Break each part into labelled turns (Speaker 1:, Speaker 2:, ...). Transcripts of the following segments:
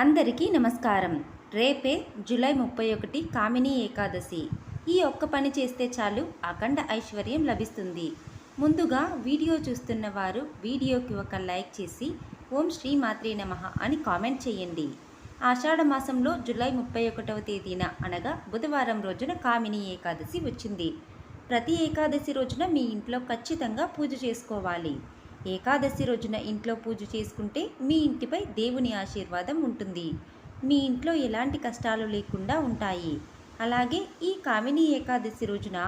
Speaker 1: అందరికీ నమస్కారం. రేపే జూలై ముప్పై ఒకటి కామిని ఏకాదశి. ఈ ఒక్క పని చేస్తే చాలు అఖండ ఐశ్వర్యం లభిస్తుంది. ముందుగా వీడియో చూస్తున్న వారు వీడియోకి ఒక లైక్ చేసి ఓం శ్రీ మాత్రే నమః అని కామెంట్ చేయండి. ఆషాఢ మాసంలో జూలై ముప్పై ఒకటవ తేదీన అనగా బుధవారం రోజున కామిని ఏకాదశి వచ్చింది. ప్రతి ఏకాదశి రోజున మీ ఇంట్లో ఖచ్చితంగా పూజ చేసుకోవాలి. ఏకాదశి రోజున ఇంట్లో పూజ చేసుకుంటే మీ ఇంటిపై దేవుని ఆశీర్వాదం ఉంటుంది. మీ ఇంట్లో ఎలాంటి కష్టాలు లేకుండా ఉంటాయి. అలాగే ఈ కామిని ఏకాదశి రోజున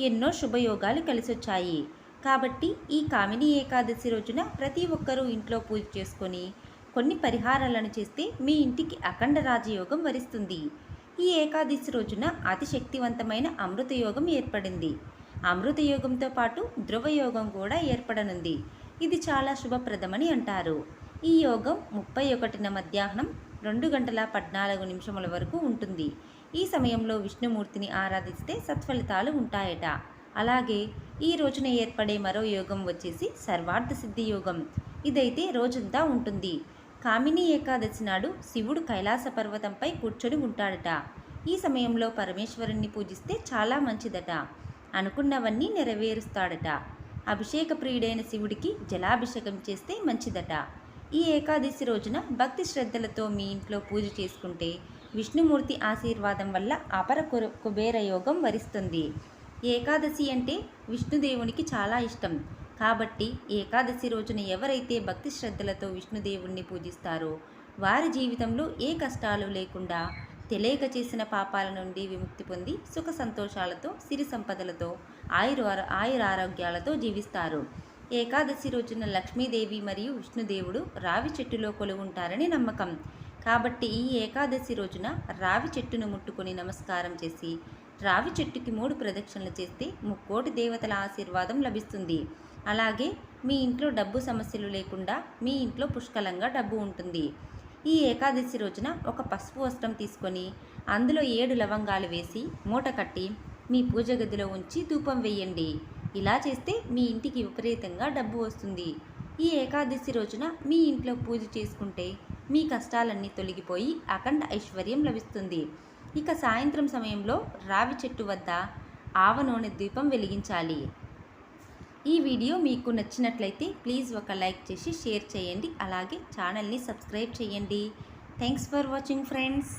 Speaker 1: ఎన్నో శుభయోగాలు కలిసొచ్చాయి. కాబట్టి ఈ కామిని ఏకాదశి రోజున ప్రతి ఒక్కరూ ఇంట్లో పూజ చేసుకొని కొన్ని పరిహారాలను చేస్తే మీ ఇంటికి అఖండ రాజయోగం వరిస్తుంది. ఈ ఏకాదశి రోజున అతి శక్తివంతమైన అమృతయోగం ఏర్పడింది. అమృతయోగంతో పాటు ధ్రువయోగం కూడా ఏర్పడనుంది. ఇది చాలా శుభప్రదమని అంటారు. ఈ యోగం ముప్పై ఒకటిన మధ్యాహ్నం రెండు గంటల పద్నాలుగు నిమిషముల వరకు ఉంటుంది. ఈ సమయంలో విష్ణుమూర్తిని ఆరాధిస్తే సత్ఫలితాలు ఉంటాయట. అలాగే ఈ రోజున ఏర్పడే మరో యోగం వచ్చేసి సర్వార్థ సిద్ధి యోగం. ఇదైతే రోజంతా ఉంటుంది. కామిని ఏకాదశి నాడు శివుడు కైలాస పర్వతంపై కూర్చొని ఉంటాడట. ఈ సమయంలో పరమేశ్వరుణ్ణి పూజిస్తే చాలా మంచిదట. అనుకున్నవన్నీ నెరవేరుస్తాడట. అభిషేక ప్రియుడైన శివుడికి జలాభిషేకం చేస్తే మంచిదట. ఈ ఏకాదశి రోజున భక్తి శ్రద్ధలతో మీ ఇంట్లో పూజ చేసుకుంటే విష్ణుమూర్తి ఆశీర్వాదం వల్ల అపర కుబేర యోగం వరిస్తుంది. ఏకాదశి అంటే విష్ణుదేవునికి చాలా ఇష్టం. కాబట్టి ఏకాదశి రోజున ఎవరైతే భక్తి శ్రద్ధలతో విష్ణుదేవుణ్ణి పూజిస్తారో వారి జీవితంలో ఏ కష్టాలు లేకుండా తెలియక చేసిన పాపాల నుండి విముక్తి పొంది సుఖ సంతోషాలతో సిరి సంపదలతో ఆయుర ఆయురారోగ్యాలతో జీవిస్తారు. ఏకాదశి రోజున లక్ష్మీదేవి మరియు విష్ణుదేవుడు రావి చెట్టులో కొలువుంటారని నమ్మకం. కాబట్టి ఈ ఏకాదశి రోజున రావి చెట్టును ముట్టుకొని నమస్కారం చేసి రావి చెట్టుకి మూడు ప్రదక్షిణలు చేస్తే ముక్కోటి దేవతల ఆశీర్వాదం లభిస్తుంది. అలాగే మీ ఇంట్లో డబ్బు సమస్యలు లేకుండా మీ ఇంట్లో పుష్కలంగా డబ్బు ఉంటుంది. ఈ ఏకాదశి రోజున ఒక పసుపు వస్త్రం తీసుకొని అందులో ఏడు లవంగాలు వేసి మూట కట్టి మీ పూజ గదిలో ఉంచి ధూపం వేయండి. ఇలా చేస్తే మీ ఇంటికి విపరీతంగా డబ్బు వస్తుంది. ఈ ఏకాదశి రోజున మీ ఇంట్లో పూజ చేసుకుంటే మీ కష్టాలన్నీ తొలగిపోయి అఖండ ఐశ్వర్యం లభిస్తుంది. ఇక సాయంత్రం సమయంలో రావి చెట్టు వద్ద ఆవ నూనె దీపం వెలిగించాలి. ఈ వీడియో మీకు నచ్చినట్లయితే ప్లీజ్ ఒక లైక్ చేసి షేర్ చేయండి. అలాగే ఛానల్ని సబ్స్క్రైబ్ చేయండి. Thanks for watching friends